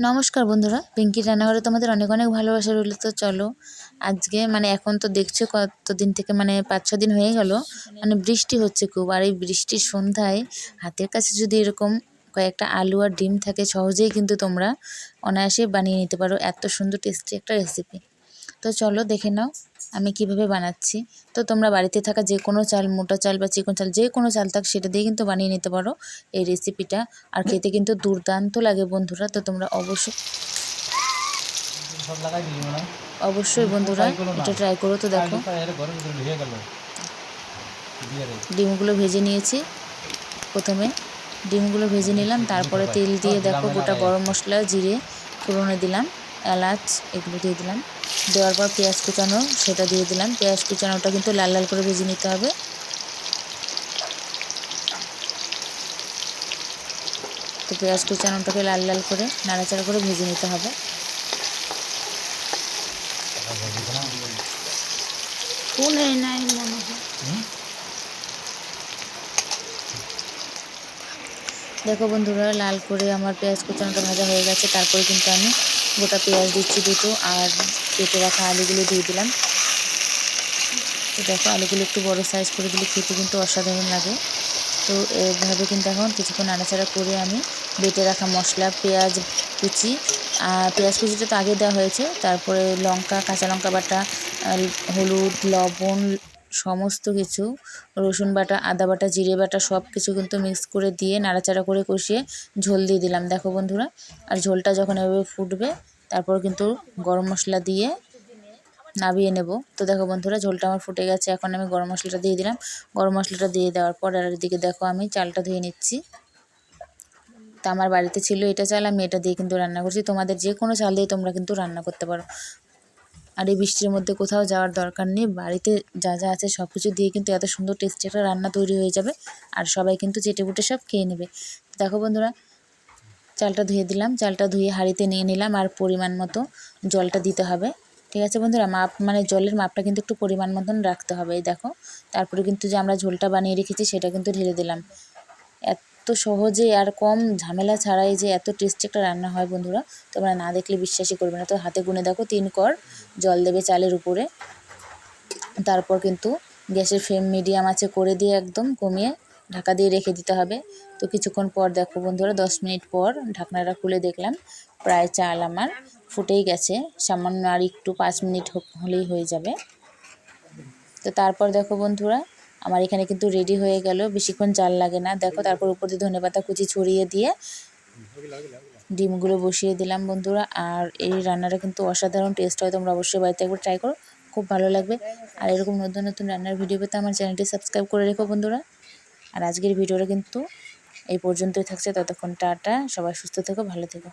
নমস্কার বন্ধুরা, পিঙ্কি রান্নাঘরে তোমাদের অনেক অনেক ভালোবাসা রইল, তো চলো আজকে মানে এখন তো দেখছ কতদিন থেকে মানে পাঁচ ছ দিন হয়ে গেল মানে বৃষ্টি হচ্ছে খুব, আর এই বৃষ্টির সন্ধ্যায় হাতের কাছে যদি এরকম কয়েকটা আলু আর ডিম থাকে, সহজেই কিন্তু তোমরা অনায়াসে বানিয়ে নিতে পারো, এত সুন্দর টেস্টি একটা রেসিপি তো চলো দেখে নাও। আমি কীভাবে বানাচ্ছি? তো তোমরা বাড়িতে থাকা যে কোনো চাল, মোটা চাল বা চিকন চাল, যে কোনো চাল থাক, সেটা দিয়ে কিন্তু বানিয়ে নিতে পারো এই রেসিপিটা আর খেতে কিন্তু দুর্দান্ত লাগে বন্ধুরা, তো তোমরা অবশ্যই অবশ্যই বন্ধুরা, এটা ট্রাই করো তো দেখো। ডিমগুলো ভেজে নিয়েছি প্রথমে। ডিমগুলো ভেজে নিলাম, তারপরে তেল দিয়ে দেখো গোটা গরম মশলা, জিরে, ফোড়নে দিলাম। এলাচ এগুলো দিয়ে দিলাম। দেওয়ার পর পেঁয়াজ কুচানো সেটা দিয়ে দিলাম। পেঁয়াজ কুচানোটা কিন্তু লাল লাল করে ভেজে নিতে হবে। তো পেঁয়াজ কুচানোটাকে লাল লাল করে নাড়াচাড়া করে ভেজে নিতে হবে। নাই মনে হয়। দেখো বন্ধুরা লাল করে আমার পেঁয়াজ কুচানোটা ভাজা হয়ে গেছে। তারপরে কিন্তু আমি গোটা পেঁয়াজ দিচ্ছি দুটো আর কেটে রাখা আলুগুলো দিয়ে দিলাম। দেখো, আলুগুলো একটু বড় সাইজ করে দিলে খেতে কিন্তু অসাধারণ লাগে। তো এভাবে কিন্তু এখন কিছুক্ষণ নাড়াচাড়া করে আমি বেটে রাখা মশলা, পেঁয়াজ কুচি, আর পেঁয়াজ কুচিটা তো আগে দেওয়া হয়েছে। তারপরে লঙ্কা, কাঁচা লঙ্কা বাটা হলুদ, লবণ সমস্ত কিছু, রসুন বাটা, আদা বাটা, জিরে বাটা সব কিছু কিন্তু মিক্স করে দিয়ে নাড়াচাড়া করে কষিয়ে ঝোল দিয়ে দিলাম। দেখো বন্ধুরা, আর ঝোলটা যখন এভাবে ফুটবে, তারপর কিন্তু গরম মশলা দিয়ে নাবিয়ে নেব। তো দেখো বন্ধুরা, ঝোলটা আমার ফুটে গেছে, এখন আমি গরম মশলাটা দিয়ে দিলাম। গরম মশলাটা দিয়ে দেওয়ার পর আর দিকে দেখো আমি চালটা ধুয়ে নিচ্ছি। তা আমার বাড়িতে ছিল এটা চাল, আমি এটা দিয়ে কিন্তু রান্না করছি। তোমাদের যে কোনো চাল দিয়ে তোমরা কিন্তু রান্না করতে পারো। আর এই বৃষ্টির মধ্যে কোথাও যাওয়ার দরকার নেই। বাড়িতে যা যা আছে সব কিছু দিয়ে কিন্তু এত সুন্দর টেস্টি একটা রান্না তৈরি হয়ে যাবে আর সবাই কিন্তু চেটে বুটে সব খেয়ে নেবে। দেখো বন্ধুরা, চালটা ধুয়ে দিলাম, চালটা ধুয়ে হাঁড়িতে নিয়ে নিলাম আর পরিমাণ মতো জলটা দিতে হবে। ঠিক আছে বন্ধুরা, মাপ মানে জলের মাপটা কিন্তু একটু পরিমাণ মতন রাখতে হবে, এই দেখো। তারপরে কিন্তু যে আমরা ঝোলটা বানিয়ে রেখেছি সেটা কিন্তু ঢেলে দিলাম। এত সহজে আর কম ঝামেলা ছাড়াই যে এত টেস্টি একটা রান্না হয় বন্ধুরা, তোমরা না দেখলে বিশ্বাসই করবে না। তো হাতে গুনে দেখো, তিন কর জল দেবে চালের উপরে। তারপর কিন্তু গ্যাসের ফ্লেম মিডিয়াম আছে, করে দিয়ে একদম কমিয়ে ঢাকা দিয়ে রেখে দিতে হবে। তো কিছুক্ষণ পর দেখো বন্ধুরা, দশ মিনিট পর ঢাকনাটা খুলে দেখলাম, প্রায় চাল আমার ফুটেই গেছে। সামান্য আর একটু পাঁচ মিনিট হলেই হয়ে যাবে। তো তারপর দেখো বন্ধুরা আমার এখানে কিন্তু রেডি হয়ে গেল, বেশিক্ষণ জাল লাগে না। দেখো, তারপর উপর দিয়ে ধনে পাতা কুচি ছড়িয়ে দিয়ে ডিমগুলো বসিয়ে দিলাম বন্ধুরা। আর এই রান্নাটা কিন্তু অসাধারণ টেস্ট হয়, তোমরা অবশ্যই বাড়িতে একবার ট্রাই করো, খুব ভালো লাগবে। আর এরকম নতুন নতুন রান্নার ভিডিও পেতে আমার চ্যানেলটি সাবস্ক্রাইব করে রেখো বন্ধুরা। আর আজকের ভিডিওটা কিন্তু এই পর্যন্তই থাকছে, ততক্ষণ টাটা, সবাই সুস্থ থেকো, ভালো থেকো।